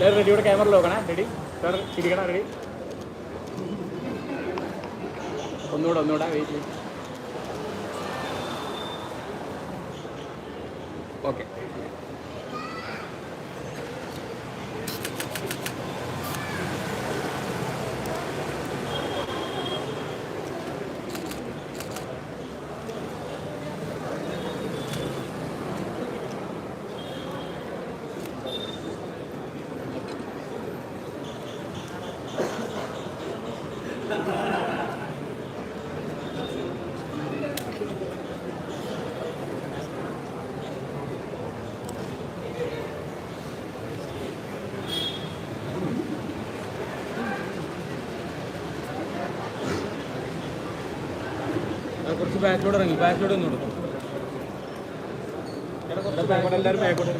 എല്ലാവരും റെഡിയുടെ ക്യാമറ നോക്കണേ റെഡി സാർ ചിരിക്കണം റെഡി ഒന്നുകൂടെ ഒന്നുകൂടെ വെയിറ്റ് ചെയ്യും. ഓക്കെ കുറച്ച് ബാക്കിലോട്ട് ഇറങ്ങി ബാക്കിലോട്ട് ഒന്ന് കൊടുക്കും എല്ലാവരും ബാക്കോട്ട്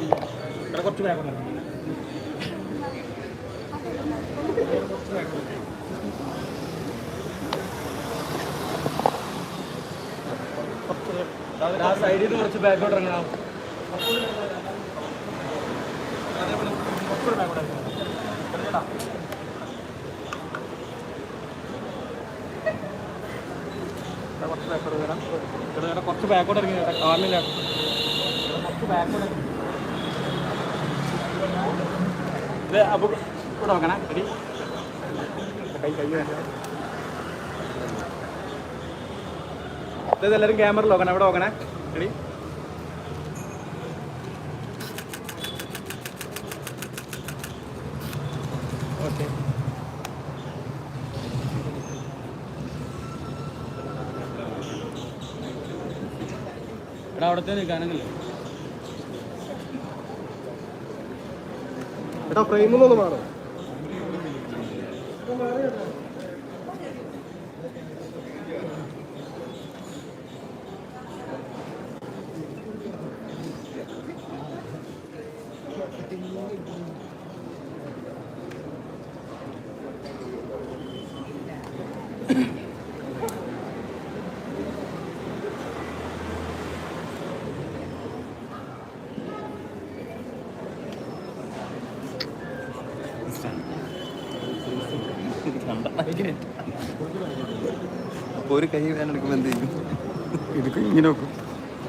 സൈഡിൽ കുറച്ച് ബാക്കോട്ട് ഇറങ്ങണം എടുക്കട്ടാ ഇവിടെ കുറച്ച് ബാക്കോട്ട് വരാം. ഇവിടെ ഇവിടെ കുറച്ച് ബാക്കോട്ട് ഇറങ്ങി ഇവിടെ കാലില്ല കുറച്ച് ബാക്കോട്ട് ഇത് അപ്പൊ ഇവിടെ നോക്കണേ. ശരി കൈ കൈ ഇത് എല്ലാവരും ക്യാമറ നോക്കണം. ഇവിടെ നോക്കണേ. ശരി ഓക്കെ. എടാ അവിടത്തെ നിൽക്കാനെങ്കിലേ എടാ ഫ്രെയിമിൽ നിന്ന് മാറും. അപ്പോൾ ഒരു കൈ വേനെടുക്കുമ്പോൾ എന്ത് ചെയ്യും? ഇതൊക്കെ ഇങ്ങനെ നോക്കും